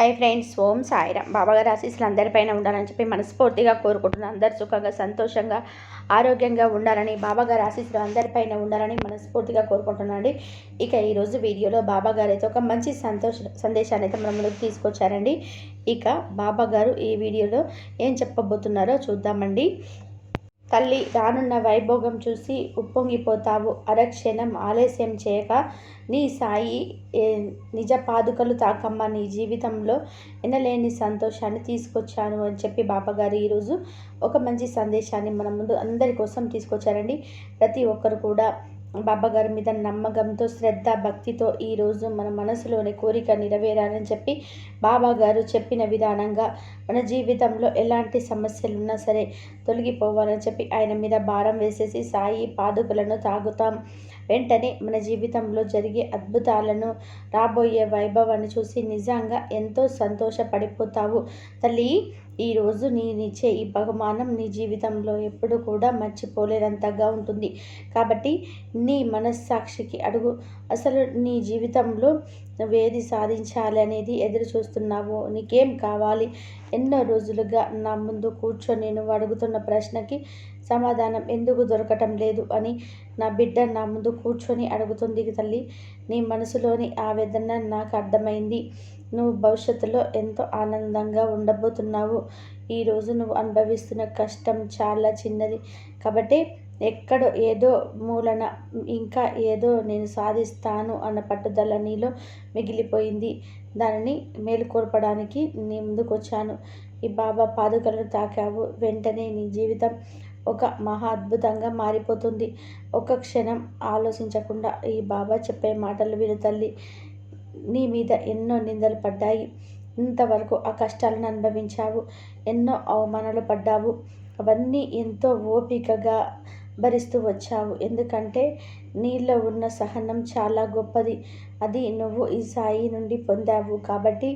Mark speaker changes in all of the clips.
Speaker 1: Hi friends ఓం సాయిరామ్. బాబాగారి ఆశీస్సులు అందరిపైన ఉండాలని చెప్పి మనస్ఫూర్తిగా కోరుకుంటున్నాను అందరు సుఖంగా సంతోషంగా ఆరోగ్యంగా ఉండాలని బాబాగారి ఆశీస్సులు అందరిపైన ఉండాలని మనస్ఫూర్తిగా కోరుకుంటున్నానండి. ఇక ఈరోజు వీడియోలో బాబాగారు అయితే ఒక మంచి సంతోష సందేశాన్ని అయితే మన ముందుకు తీసుకొచ్చారండి. ఇక బాబాగారు ఈ వీడియోలో ఏం చెప్పబోతున్నారో చూద్దామండి. తల్లి రానున్న వైభోగం చూసి ఉప్పొంగిపోతావు. అరక్షణం ఆలస్యం చేయక నీ సాయి నిజ పాదుకలు తాకమ్మ. నీ జీవితంలో ఎనలేని సంతోషాన్ని తీసుకొచ్చాను అని చెప్పి బాబాగారు ఈరోజు ఒక మంచి సందేశాన్ని మన ముందు అందరి కోసం తీసుకొచ్చారండి. ప్రతి ఒక్కరు కూడా బాబాగారి మీద నమ్మకంతో శ్రద్ధ భక్తితో ఈరోజు మన మనసులోని కోరిక నెరవేరాలని చెప్పి బాబాగారు చెప్పిన విధానంగా మన జీవితంలో ఎలాంటి సమస్యలు ఉన్నా సరే తొలగిపోవాలని చెప్పి ఆయన మీద భారం వేసేసి సాయి పాదుకలను తాగుతాం. వెంటనే మన జీవితంలో జరిగే అద్భుతాలను రాబోయే వైభవాన్ని చూసి నిజంగా ఎంతో సంతోషపడిపోతావు. తల్లి ఈరోజు నేనిచ్చే ఈ బహుమానం నీ జీవితంలో ఎప్పుడు కూడా మర్చిపోలేనంతగా ఉంటుంది. కాబట్టి నీ మనస్సాక్షికి అడుగు. అసలు నీ జీవితంలో నువ్వేది సాధించాలి అనేది ఎదురు చూస్తున్నావు నీకేం కావాలి? ఎన్నో రోజులుగా నా ముందు కూర్చొని నువ్వు అడుగుతున్న ప్రశ్నకి సమాధానం ఎందుకు దొరకటం లేదు అని నా బిడ్డ నా ముందు కూర్చొని అడుగుతుంది తల్లి. నీ మనసులోని ఆవేదన నాకు అర్థమైంది. నువ్వు భవిష్యత్తులో ఎంతో ఆనందంగా ఉండబోతున్నావు. ఈరోజు నువ్వు అనుభవిస్తున్న కష్టం చాలా చిన్నది. కాబట్టి ఎక్కడో ఏదో మూలన ఇంకా ఏదో నేను సాధిస్తాను అన్న పట్టుదల నీలో మిగిలిపోయింది. దానిని మేలుకొల్పడానికి నీ ముందుకొచ్చాను. ఈ బాబా పాదుకలను తాకావు. వెంటనే నీ జీవితం ఒక మహా అద్భుతంగా మారిపోతుంది. ఒక క్షణం ఆలోచించకుండా ఈ బాబా చెప్పే మాటలు విను తల్లి. నీ మీద ఎన్నో నిందలు పడ్డాయి. ఇంతవరకు ఆ కష్టాలను అనుభవించావు. ఎన్నో అవమానాలు పడ్డావు. అవన్నీ ఎంతో ఓపికగా భరిస్తూ వచ్చావు. ఎందుకంటే నీలో ఉన్న సహనం చాలా గొప్పది. అది నువ్వు ఈ సాయి నుండి పొందావు కాబట్టి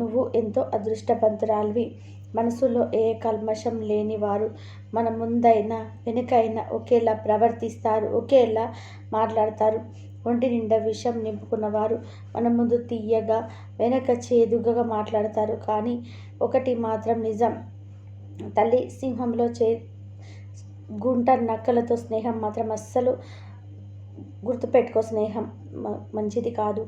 Speaker 1: నువ్వు ఎంతో అదృష్టవంతురాలివి. మనసులో ఏ కల్మషం లేని వారు మన ముందైనా వెనుకైనా ఒకేలా ప్రవర్తిస్తారు ఒకేలా మాట్లాడతారు. ఒంటి నిండా విషం నింపుకున్నవారు మన ముందు తీయగా వెనక చేదుగా మాట్లాడతారు. కానీ ఒకటి మాత్రం నిజం తల్లి సింహంలో చే గుంట నక్కలతో స్నేహం మాత్రం అస్సలు గుర్తుపెట్టుకో స్నేహం మంచిది కాదు.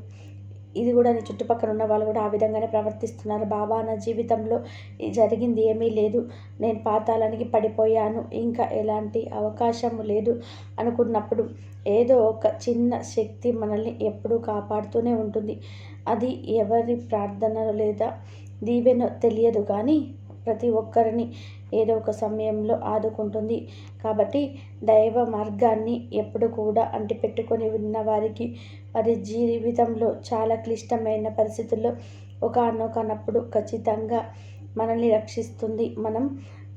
Speaker 1: ఇది కూడా నీ చుట్టుపక్కల ఉన్న వాళ్ళు కూడా ఆ విధంగానే ప్రవర్తిస్తున్నారు. బాబా నా జీవితంలో జరిగింది ఏమీ లేదు. నేను పాతాలనికి పడిపోయాను. ఇంకా ఎలాంటి అవకాశం లేదు అనుకున్నప్పుడు ఏదో ఒక చిన్న శక్తి మనల్ని ఎప్పుడూ కాపాడుతూనే ఉంటుంది. అది ఎవరి ప్రార్థన లేదా దీవెనో తెలియదు కానీ ప్రతి ఒక్కరిని ఏదో ఒక సమయంలో ఆదుకుంటుంది. కాబట్టి దైవ మార్గాన్ని ఎప్పుడు కూడా అంటిపెట్టుకొని ఉన్న వారికి వారి జీవితంలో చాలా క్లిష్టమైన పరిస్థితుల్లో ఒకనొకనప్పుడు ఖచ్చితంగా మనల్ని రక్షిస్తుంది. మనం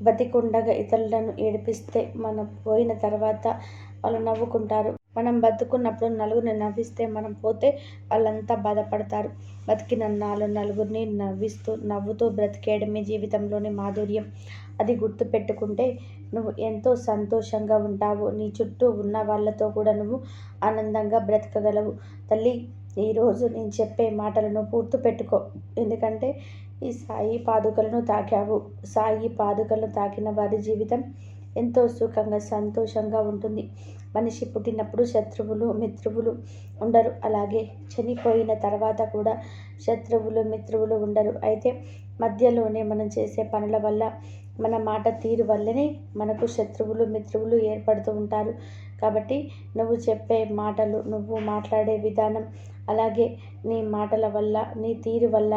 Speaker 1: బతికుండగా ఇతరులను ఏడిపిస్తే మనం పోయిన తర్వాత వాళ్ళు నవ్వుకుంటారు. మనం బతుకున్నప్పుడు నలుగురిని నవ్విస్తే మనం పోతే వాళ్ళంతా బాధపడతారు. బతికిన నాలుగు నలుగురిని నవ్విస్తూ నవ్వుతూ బ్రతికేయడమే జీవితంలోని మాధుర్యం. అది గుర్తు పెట్టుకుంటే నువ్వు ఎంతో సంతోషంగా ఉంటావు. నీ చుట్టూ ఉన్న వాళ్ళతో కూడా నువ్వు ఆనందంగా బ్రతకగలవు. తల్లి ఈరోజు నేను చెప్పే మాటలను పూర్తి పెట్టుకో. ఎందుకంటే ఈ సాయి పాదుకలను తాకావు. సాయి పాదుకలను తాకిన వారి జీవితం ఎంతో సుఖంగా సంతోషంగా ఉంటుంది. మనిషి పుట్టినప్పుడు శత్రువులు మిత్రువులు ఉండరు. అలాగే చనిపోయిన తర్వాత కూడా శత్రువులు మిత్రువులు ఉండరు. అయితే మధ్యలోనే మనం చేసే పనుల వల్ల మన మాట తీరు వల్లనే మనకు శత్రువులు మిత్రువులు ఏర్పడుతూ ఉంటారు. కాబట్టి నువ్వు చెప్పే మాటలు నువ్వు మాట్లాడే విధానం అలాగే నీ మాటల వల్ల నీ తీరు వల్ల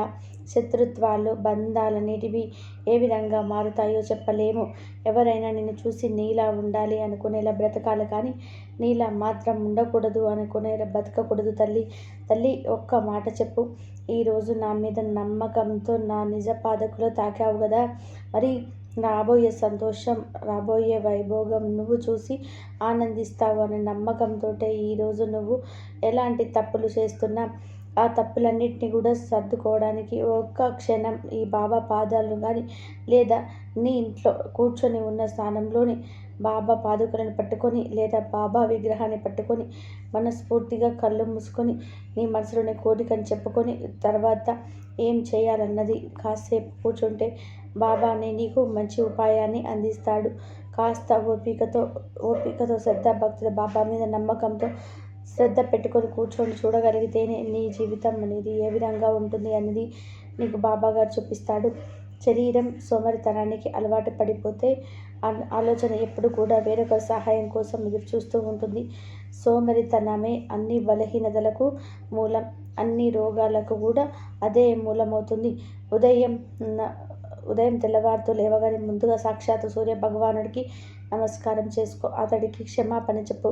Speaker 1: శత్రుత్వాలు బంధాలనేటివి ఏ విధంగా మారుతాయో చెప్పలేము. ఎవరైనా నిన్ను చూసి నీలా ఉండాలి అనుకునేలా బ్రతకాలి కానీ నీలా మాత్రం ఉండకూడదు అనుకునేలా బ్రతకకూడదు తల్లి. తల్లి ఒక్క మాట చెప్పు. ఈరోజు నా మీద నమ్మకంతో నా నిజ పాదకులో తాకావు కదా. మరి రాబోయే సంతోషం రాబోయే వైభోగం నువ్వు చూసి ఆనందిస్తావు అనే నమ్మకంతో ఈరోజు నువ్వు ఎలాంటి తప్పులు చేస్తున్నా ఆ తప్పులన్నింటినీ కూడా సర్దుకోవడానికి ఒక్క క్షణం ఈ బాబా పాదాలను కానీ లేదా నీ ఇంట్లో కూర్చొని ఉన్న స్థానంలోని బాబా పాదుకలను పట్టుకొని లేదా బాబా విగ్రహాన్ని పట్టుకొని మనస్ఫూర్తిగా కళ్ళు మూసుకొని నీ మనసులోని కోరికని చెప్పుకొని తర్వాత ఏం చేయాలన్నది కాసేపు కూర్చుంటే బాబానే నీకు మంచి ఉపాయాన్ని అందిస్తాడు. కాస్త ఓపికతో ఓపికతో శ్రద్ధ భక్తుల బాబా మీద నమ్మకంతో శ్రద్ధ పెట్టుకొని కూర్చొని చూడగలిగితేనే నీ జీవితం అనేది ఏ విధంగా ఉంటుంది అనేది నీకు బాబా గారు చూపిస్తాడు. శరీరం సోమరితనానికి అలవాటు పడిపోతే ఆలోచన ఎప్పుడు కూడా వేరొక సహాయం కోసం ఎదురు చూస్తూ ఉంటుంది. సోమరితనమే అన్ని బలహీనతలకు మూలం అన్ని రోగాలకు కూడా అదే మూలమవుతుంది. ఉదయం ఉదయం తెల్లవారుతూ లేవగానే ముందుగా సాక్షాత్తు సూర్య భగవానుడికి నమస్కారం చేసుకో అతడికి క్షమాపణ చెప్పు.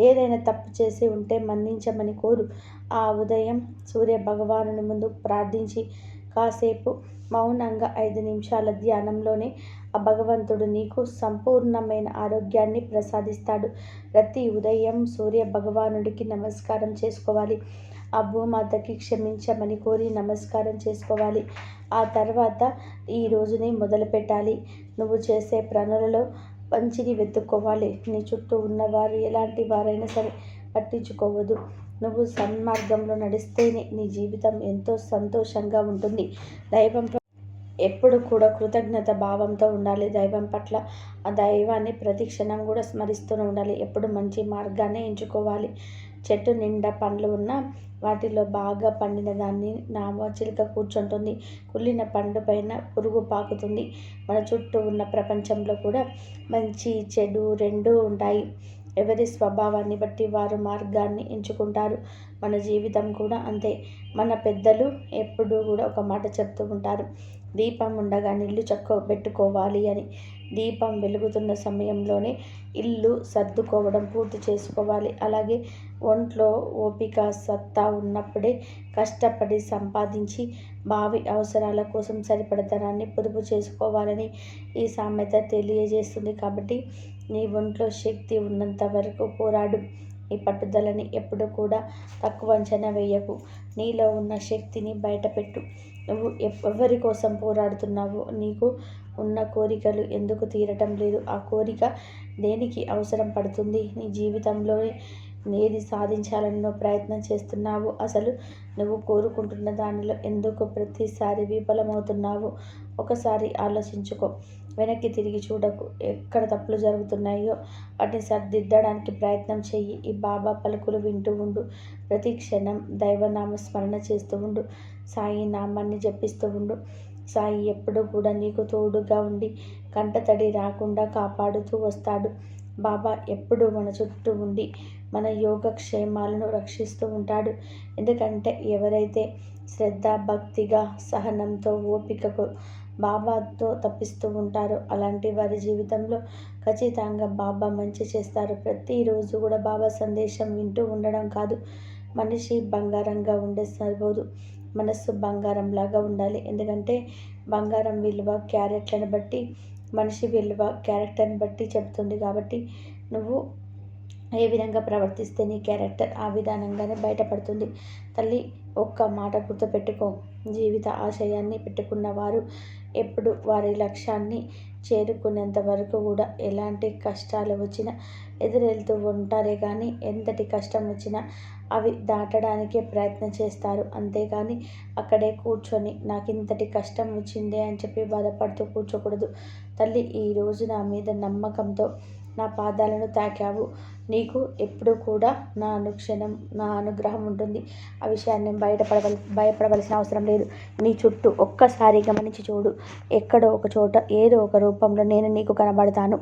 Speaker 1: ఏదైనా తప్పు చేసి ఉంటే మన్నించమని కోరు. ఆ ఉదయం సూర్య భగవానుని ముందు ప్రార్థించి కాసేపు మౌనంగా ఐదు నిమిషాల ధ్యానంలోనే ఆ భగవంతుడు నీకు సంపూర్ణమైన ఆరోగ్యాన్ని ప్రసాదిస్తాడు. ప్రతి ఉదయం సూర్య భగవానుడికి నమస్కారం చేసుకోవాలి. ఆ భూమాతకి క్షమించమని కోరి నమస్కారం చేసుకోవాలి. ఆ తర్వాత ఈ రోజుని మొదలుపెట్టాలి నువ్వు చేసే పనులలో మంచిని వెతుక్కోవాలి. నీ చుట్టూ ఉన్నవారు ఎలాంటి వారైనా సరే పట్టించుకోవద్దు. నువ్వు సన్మార్గంలో నడిస్తేనే నీ జీవితం ఎంతో సంతోషంగా ఉంటుంది. దైవం ఎప్పుడు కూడా కృతజ్ఞత భావంతో ఉండాలి. దైవం పట్ల ఆ దైవాన్ని ప్రతి క్షణం కూడా స్మరిస్తూనే ఉండాలి. ఎప్పుడు మంచి మార్గాన్ని ఎంచుకోవాలి. చెట్టు నిండా పండ్లు ఉన్న వాటిలో బాగా పండిన దాన్ని నామ చిలుక కూర్చుంటుంది. కుళ్ళిన పండు పైన పురుగు పాకుతుంది. మన చుట్టూ ఉన్న ప్రపంచంలో కూడా మంచి చెడు రెండూ ఉంటాయి. ఎవరి స్వభావాన్ని బట్టి వారు మార్గాన్ని ఎంచుకుంటారు. మన జీవితం కూడా అంతే. మన పెద్దలు ఎప్పుడూ కూడా ఒక మాట చెప్తూ ఉంటారు. దీపం ఉండగా నీళ్ళు చక్క పెట్టుకోవాలి అని దీపం వెలుగుతున్న సమయంలోనే ఇల్లు సర్దుకోవడం పూర్తి చేసుకోవాలి. అలాగే ఒంట్లో ఓపిక సత్తా ఉన్నప్పుడే కష్టపడి సంపాదించి భావి అవసరాల కోసం సరిపడ ధనాన్ని పొదుపు చేసుకోవాలని ఈ సామెత తెలియజేస్తుంది. కాబట్టి నీ ఒంట్లో శక్తి ఉన్నంత వరకు పోరాడు. నీ పట్టుదలని ఎప్పుడు కూడా తక్కువ అంచనా వేయకు. నీలో ఉన్న శక్తిని బయటపెట్టు. నువ్వు ఎవరి కోసం పోరాడుతున్నావు నీకు ఉన్న కోరికలు ఎందుకు తీరటం లేదు? ఆ కోరిక దేనికి అవసరం పడుతుంది? నీ జీవితంలో ఏది సాధించాలన్నో ప్రయత్నం చేస్తున్నావు? అసలు నువ్వు కోరుకుంటున్న దానిలో ఎందుకు ప్రతిసారి విఫలమవుతున్నావు ఒకసారి ఆలోచించుకో. వెనక్కి తిరిగి చూడకు. ఎక్కడ తప్పులు జరుగుతున్నాయో వాటిని సరిదిద్దడానికి ప్రయత్నం చెయ్యి. ఈ బాబా పలుకులు వింటూ ఉండు. ప్రతి క్షణం దైవనామ స్మరణ చేస్తూ ఉండు. సాయి నామాన్ని జపిస్తూ ఉండు. సాయి ఎప్పుడూ కూడా నీకు తోడుగా ఉండి కంటతడి రాకుండా కాపాడుతూ వస్తాడు. బాబా ఎప్పుడు మన చుట్టూ ఉండి మన యోగక్షేమాలను రక్షిస్తూ ఉంటాడు. ఎందుకంటే ఎవరైతే శ్రద్ధ భక్తిగా సహనంతో ఓపికకు బాబాతో తప్పిస్తూ ఉంటారు. అలాంటి వారి జీవితంలో ఖచ్చితంగా బాబా మంచి చేస్తారు. ప్రతిరోజు కూడా బాబా సందేశం వింటూ ఉండడం కాదు. మనిషి బంగారంగా ఉండే సరిపోదు మనస్సు బంగారంలాగా ఉండాలి. ఎందుకంటే బంగారం విలువ క్యారెట్లను బట్టి మనిషి విలువ క్యారెక్టర్ని బట్టి చెప్తుంది కాబట్టి నువ్వు ఏ విధంగా ప్రవర్తిస్తే నీ క్యారెక్టర్ ఆ విధానంగానే బయటపడుతుంది. తల్లి ఒక్క మాట గుర్తుపెట్టుకో. జీవిత ఆశయాన్ని పెట్టుకున్న వారు ఎప్పుడు వారి లక్ష్యాన్ని చేరుకునేంత వరకు కూడా ఎలాంటి కష్టాలు వచ్చినా ఎదురెళ్తూ ఉంటారే కానీ ఎంతటి కష్టం వచ్చినా అవి దాటడానికే ప్రయత్నం చేస్తారు. అంతేగాని అక్కడే కూర్చొని నాకు ఇంతటి కష్టం వచ్చిందే అని చెప్పి బాధపడుతూ కూర్చోకూడదు. తల్లి ఈరోజు నా మీద నమ్మకంతో నా పాదాలను తాకావు. నీకు ఎప్పుడు కూడా నా అనుక్షణం నా అనుగ్రహం ఉంటుంది. ఆ విషయాన్ని బయటపడవల భయపడవలసిన అవసరం లేదు. నీ చుట్టూ ఒక్కసారి గమనించి చూడు. ఎక్కడో ఒక చోట ఏదో ఒక రూపంలో నేను నీకు కనబడతాను.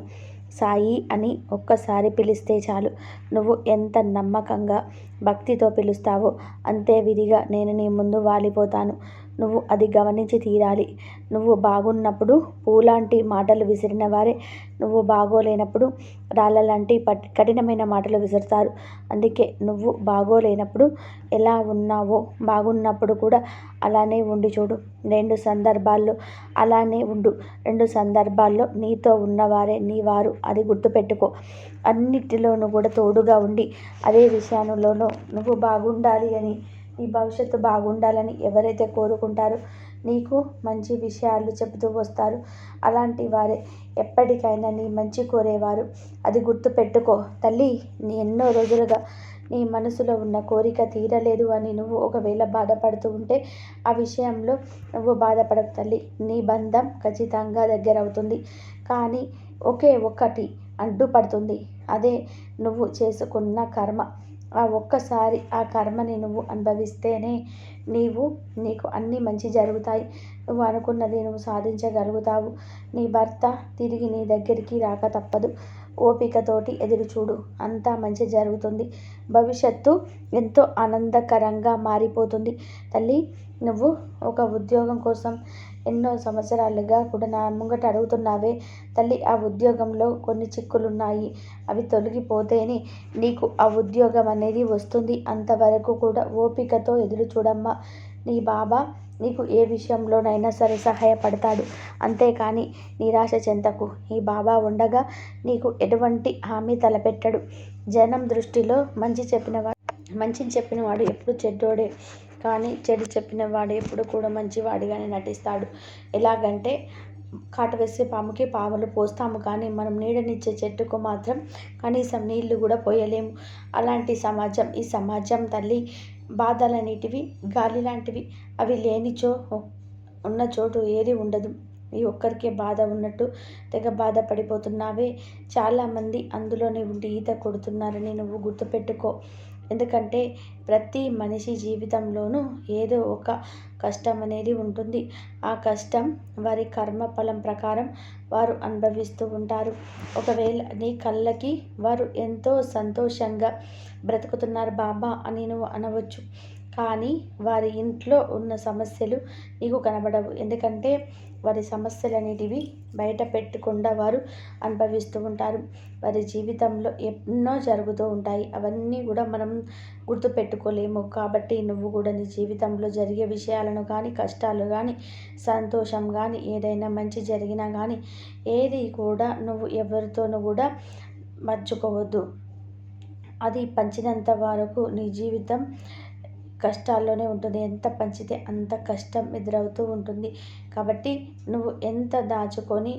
Speaker 1: సాయి అని ఒక్కసారి పిలిస్తే చాలు. నువ్వు ఎంత నమ్మకంగా భక్తితో పిలుస్తావో అంతే విధిగా నేను నీ ముందు వాలిపోతాను. నువ్వు అది గమనించి తీరాలి. నువ్వు బాగున్నప్పుడు పూలాంటి మాటలు విసిరిన వారే నువ్వు బాగోలేనప్పుడు రాళ్ళ లాంటి కఠినమైన మాటలు విసురుతారు. అందుకే నువ్వు బాగోలేనప్పుడు ఎలా ఉన్నావో బాగున్నప్పుడు కూడా అలానే ఉండి చూడు. రెండు సందర్భాల్లో అలానే ఉండు. రెండు సందర్భాల్లో నీతో ఉన్నవారే నీ వారు అది గుర్తుపెట్టుకో. అన్నిటిలోనూ కూడా తోడుగా ఉండి అదే విషయంలోనూ నువ్వు బాగుండాలి అని నీ భవిష్యత్తు బాగుండాలని ఎవరైతే కోరుకుంటారో నీకు మంచి విషయాలు చెబుతూ వస్తారు. అలాంటి వారే ఎప్పటికైనా నీ మంచి కోరేవారు. అది గుర్తుపెట్టుకో. తల్లి నీ ఎన్నో రోజులుగా నీ మనసులో ఉన్న కోరిక తీరలేదు అని నువ్వు ఒకవేళ బాధపడుతూ ఉంటే ఆ విషయంలో నువ్వు బాధపడకు తల్లి. నీ బంధం ఖచ్చితంగా దగ్గర అవుతుంది కానీ ఒకే ఒక్కటి అడ్డుపడుతుంది. అదే నువ్వు చేసుకున్న కర్మ. ఆ ఒక్కసారి ఆ కర్మని నువ్వు అనుభవిస్తేనే నీవు నీకు అన్నీ మంచి జరుగుతాయి. నువ్వు అనుకున్నది నువ్వు సాధించగలుగుతావు. నీ భర్త తిరిగి నీ దగ్గరికి రాక తప్పదు. ఓపికతోటి ఎదురు చూడు అంతా మంచి జరుగుతుంది. భవిష్యత్తు ఎంతో ఆనందకరంగా మారిపోతుంది. తల్లి నువ్వు ఒక ఉద్యోగం కోసం ఎన్నో సంవత్సరాలుగా కూడా నా ముంగట అడుగుతున్నావే. తల్లి ఆ ఉద్యోగంలో కొన్ని చిక్కులున్నాయి. అవి తొలగిపోతేనే నీకు ఆ ఉద్యోగం అనేది వస్తుంది. అంతవరకు కూడా ఓపికతో ఎదురు చూడమ్మా నీ బాబా నీకు ఏ విషయంలోనైనా సరే సహాయపడతాడు. అంతేకాని నిరాశ చెంతకు ఈ బాబా ఉండగా నీకు ఎటువంటి హామీ తలపెట్టడు. జనం దృష్టిలో మంచి చెప్పినవాడు మంచిని చెప్పినవాడు ఎప్పుడు చెడ్డోడే. కానీ చెడు చెప్పినవాడు ఎప్పుడు కూడా మంచివాడిగానే నటిస్తాడు. ఎలాగంటే కాటు వేసే పాముకి పాములు పోస్తాము కానీ మనం నీడనిచ్చే చెట్టుకు మాత్రం కనీసం నీళ్ళు కూడా పోయలేము. అలాంటి సమాజం ఈ సమాజం తల్లి బాధలనేటివి గాలి లాంటివి అవి లేనిచో ఉన్న చోటు ఏది ఉండదు. ఈ ఒక్కరికే బాధ ఉన్నట్టు తెగ బాధపడిపోతున్నావే. చాలామంది అందులోనే ఉండి ఈత కొడుతున్నారని నువ్వు గుర్తుపెట్టుకో. ఎందుకంటే ప్రతి మనిషి జీవితంలోనూ ఏదో ఒక కష్టం అనేది ఉంటుంది. ఆ కష్టం వారి కర్మ ఫలం ప్రకారం వారు అనుభవిస్తూ ఉంటారు. ఒకవేళ నీ కళ్ళకి వారు ఎంతో సంతోషంగా బ్రతుకుతున్నారు బాబా అని నువ్వు అనవచ్చు. కానీ వారి ఇంట్లో ఉన్న సమస్యలు నీకు కనబడవు. ఎందుకంటే వారి సమస్యలు అనేటివి బయట పెట్టకుండా వారు అనుభవిస్తూ ఉంటారు. వారి జీవితంలో ఎన్నో జరుగుతూ ఉంటాయి. అవన్నీ కూడా మనం గుర్తుపెట్టుకోలేము. కాబట్టి నువ్వు కూడా నీ జీవితంలో జరిగే విషయాలను కానీ కష్టాలు కానీ సంతోషం కానీ ఏదైనా మంచి జరిగినా కానీ ఏది కూడా నువ్వు ఎవరితోనూ కూడా మర్చుకోవద్దు. అది పంచినంత వరకు నీ జీవితం కష్టాల్లోనే ఉంటుంది. ఎంత పంచితే అంత కష్టం ఎదురవుతూ ఉంటుంది. కాబట్టి నువ్వు ఎంత దాచుకొని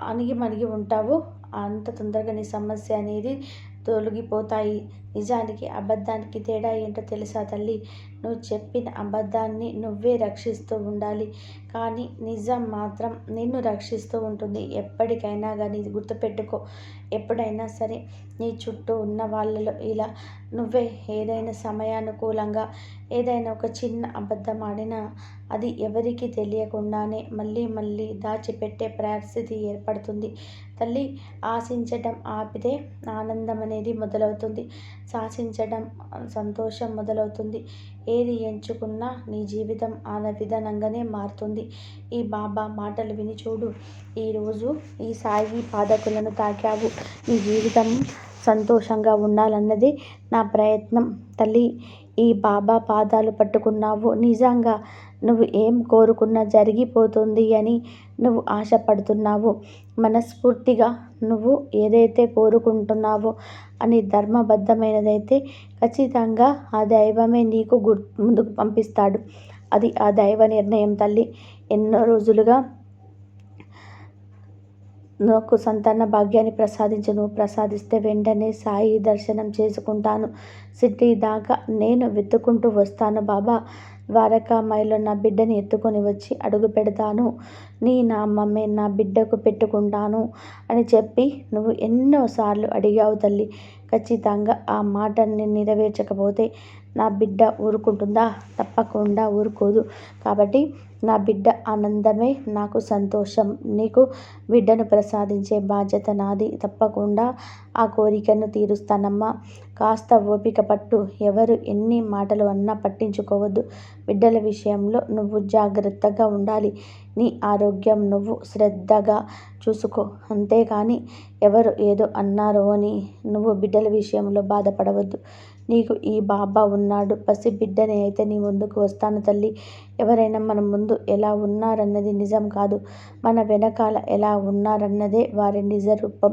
Speaker 1: అణిగి మణిగి ఉంటావో అంత తొందరగా నీ సమస్య అనేది తొలగిపోతాయి. నిజానికి అబద్ధానికి తేడా ఏంటో తెలుసా తల్లి? నువ్వు చెప్పిన అబద్ధాన్ని నువ్వే రక్షిస్తూ ఉండాలి. కానీ నిజం మాత్రం నిన్ను రక్షిస్తూ ఉంటుంది. ఎప్పటికైనా కానీ గుర్తుపెట్టుకో. ఎప్పుడైనా సరే నీ చుట్టూ ఉన్న వాళ్ళలో ఇలా నువ్వే ఏదైనా సమయానుకూలంగా ఏదైనా ఒక చిన్న అబద్ధం ఆడినా అది ఎవరికి తెలియకుండానే మళ్ళీ మళ్ళీ దాచిపెట్టే పరిస్థితి ఏర్పడుతుంది. తల్లి ఆశించటం ఆపితే ఆనందం అనేది మొదలవుతుంది. శాసించడం సంతోషం మొదలవుతుంది. ఏది ఎంచుకున్నా నీ జీవితం ఆ విధానంగానే మారుతుంది. ఈ బాబా మాటలు విని చూడు. ఈరోజు ఈ సాయి పాదకులను తాకావు. నీ జీవితం సంతోషంగా ఉండాలన్నది నా ప్రయత్నం. తల్లి ఈ బాబా పాదాలు పట్టుకున్నావు. నిజంగా నువ్వు ఏం కోరుకున్నా జరిగిపోతుంది అని నువ్వు ఆశపడుతున్నావు. మనస్ఫూర్తిగా నువ్వు ఏదైతే కోరుకుంటున్నావో అని ధర్మబద్ధమైనదైతే ఖచ్చితంగా ఆ దైవమే నీకు గుర్ ముందుకు పంపిస్తాడు. అది ఆ దైవ నిర్ణయం తల్లి. ఎన్నో రోజులుగా నాకు సంతాన భాగ్యాన్ని ప్రసాదించను. నువ్వు ప్రసాదిస్తే వెంటనే సాయి దర్శనం చేసుకుంటాను. సిటీ దాకా నేను వెతుక్కుంటూ వస్తాను బాబా. ద్వారకామాయిలో నా బిడ్డని ఎత్తుకొని వచ్చి అడుగు పెడతాను. నీ మమ్మీ నా బిడ్డకు పెట్టుకుంటాను అని చెప్పి నువ్వు ఎన్నోసార్లు అడిగావు తల్లి. ఖచ్చితంగా ఆ మాటని నెరవేర్చకపోతే నా బిడ్డ ఊరుకుంటుందా? తప్పకుండా ఊరుకోదు. కాబట్టి నా బిడ్డ ఆనందమే నాకు సంతోషం. నీకు బిడ్డను ప్రసాదించే బాధ్యత నాది. తప్పకుండా ఆ కోరికను తీరుస్తానమ్మా. కాస్త ఓపిక పట్టు. ఎవరు ఎన్ని మాటలు అన్నా పట్టించుకోవద్దు. బిడ్డల విషయంలో నువ్వు జాగ్రత్తగా ఉండాలి. నీ ఆరోగ్యం నువ్వు శ్రద్ధగా చూసుకో. అంతేకాని ఎవరు ఏదో అన్నారో అని నువ్వు బిడ్డల విషయంలో బాధపడవద్దు. నీకు ఈ బాబా ఉన్నాడు. పసి బిడ్డని అయితే నీ ముందుకు వస్తాను తల్లి. ఎవరైనా మన ముందు ఎలా ఉన్నారన్నది నిజం కాదు. మన వెనకాల ఎలా ఉన్నారన్నదే వారి నిజ రూపం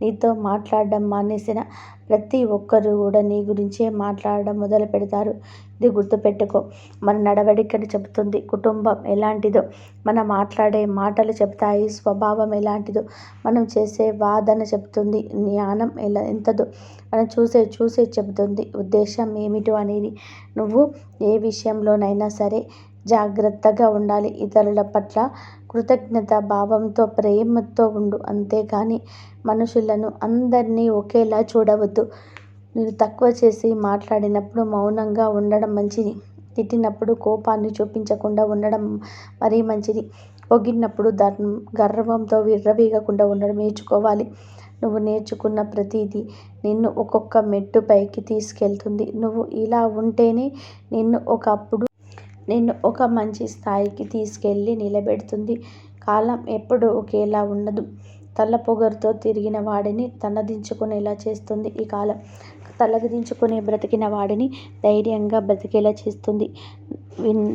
Speaker 1: నీతో మాట్లాడడం మానేసిన ప్రతి ఒక్కరూ కూడా నీ గురించే మాట్లాడడం మొదలు పెడతారు. ఇది గుర్తుపెట్టుకో. మన నడవడికని చెబుతుంది. కుటుంబం ఎలాంటిదో మనం మాట్లాడే మాటలు చెప్తాయి స్వభావం ఎలాంటిదో మనం చేసే వాదన చెప్తుంది జ్ఞానం ఎలా ఎంతదో మనం చూసే చూసే చెబుతుంది. ఉద్దేశం ఏమిటో అనేది నువ్వు ఏ విషయంలోనైనా సరే జాగ్రత్తగా ఉండాలి. ఇతరుల పట్ల కృతజ్ఞత భావంతో ప్రేమతో ఉండు. అంతేకాని మనుషులను అందరినీ ఒకేలా చూడవద్దు. నేను తక్కువ చేసి మాట్లాడినప్పుడు మౌనంగా ఉండడం మంచిది. తిట్టినప్పుడు కోపాన్ని చూపించకుండా ఉండడం మరీ మంచిది. పొగిడినప్పుడు ధర్మం గర్వంతో విర్రవీగకుండా ఉండడం నేర్చుకోవాలి. నువ్వు నేర్చుకున్న ప్రతిదీ నిన్ను ఒక్కొక్క మెట్టు పైకి తీసుకెళ్తుంది. నువ్వు ఇలా ఉంటేనే నిన్ను ఒకప్పుడు నిన్ను ఒక మంచి స్థాయికి తీసుకెళ్ళి నిలబెడుతుంది. కాలం ఎప్పుడూ ఒకేలా ఉండదు. తల పొగరుతో తిరిగిన వాడిని తలదించుకునేలా చేస్తుంది ఈ కాలం. తలదించుకుని బ్రతికిన వాడిని ధైర్యంగా బ్రతికేలా చేస్తుంది.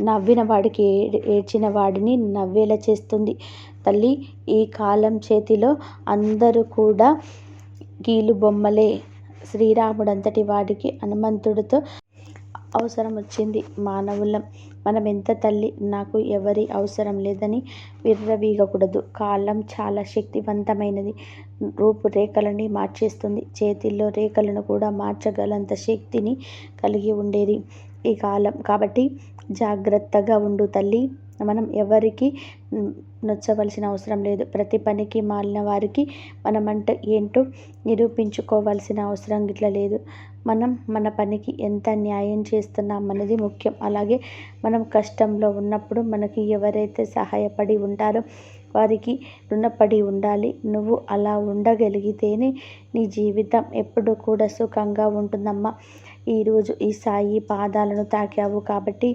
Speaker 1: నవ్విన వాడికి ఏడ్చిన వాడిని నవ్వేలా చేస్తుంది. తల్లి ఈ కాలం చేతిలో అందరూ కూడా కీలు బొమ్మలే శ్రీరాముడంతటి వాడికి హనుమంతుడితో అవసరం వచ్చింది. మానవులం మనం ఎంత తల్లి నాకు ఎవరి అవసరం లేదని విర్రవీగకూడదు. కాలం చాలా శక్తివంతమైనది. రూపురేఖలని మార్చేస్తుంది. చేతిల్లో రేఖలను కూడా మార్చగలంత శక్తిని కలిగి ఉండేది ఈ కాలం. కాబట్టి జాగ్రత్తగా ఉండు తల్లి. మనం ఎవరికి నొచ్చవలసిన అవసరం లేదు. ప్రతి పనికి మాలిన వారికి మనమంటే ఏంటో నిరూపించుకోవాల్సిన అవసరం గిట్ల లేదు. మనం మన పనికి ఎంత న్యాయం చేస్తున్నాం అనేది ముఖ్యం. అలాగే మనం కష్టంలో ఉన్నప్పుడు మనకి ఎవరైతే సహాయపడి ఉంటారో వారికి రుణపడి ఉండాలి. నువ్వు అలా ఉండగలిగితేనే నీ జీవితం ఎప్పుడు కూడా సుఖంగా ఉంటుందమ్మా. ఈరోజు ఈ సాయి పాదాలను తాకావు కాబట్టి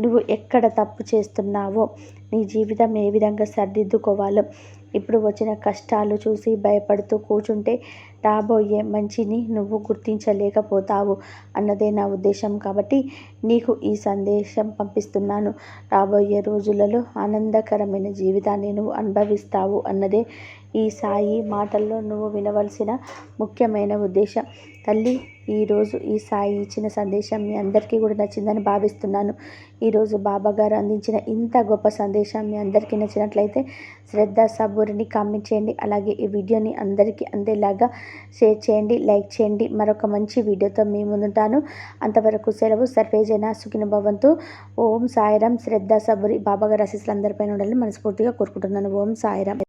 Speaker 1: నువ్వు ఎక్కడ తప్పు చేస్తున్నావో నీ జీవితం ఏ విధంగా సర్దిద్దుకోవాలో. ఇప్పుడు వచ్చిన కష్టాలు చూసి భయపడుతూ కూర్చుంటే రాబోయే మంచిని నువ్వు గుర్తించలేకపోతావు అన్నదే నా ఉద్దేశం. కాబట్టి నీకు ఈ సందేశం పంపిస్తున్నాను. రాబోయే రోజులలో ఆనందకరమైన జీవితాన్ని నువ్వు అనుభవిస్తావు అన్నదే ఈ సాయి మాటల్లో నువ్వు వినవలసిన ముఖ్యమైన ఉద్దేశం. తల్లి ఈరోజు ఈ సాయి ఇచ్చిన సందేశం మీ అందరికీ కూడా నచ్చిందని భావిస్తున్నాను. ఈరోజు బాబా గారు అందించిన ఇంత గొప్ప సందేశం మీ అందరికీ నచ్చినట్లయితే శ్రద్ధ సబూరిని కామెంట్ చేయండి. అలాగే ఈ వీడియోని అందరికీ అందేలాగా షేర్ చేయండి లైక్ చేయండి. మరొక మంచి వీడియోతో మీ ముందుంటాను. అంతవరకు సెలవు సర్వేజన సుఖిన భవంతు ఓం సాయిరాం. శ్రద్ధ సబురి బాబా గారు ఆశీస్సులు అందరిపైన ఉండాలని మనస్ఫూర్తిగా కోరుకుంటున్నాను. ఓం సాయిరాం.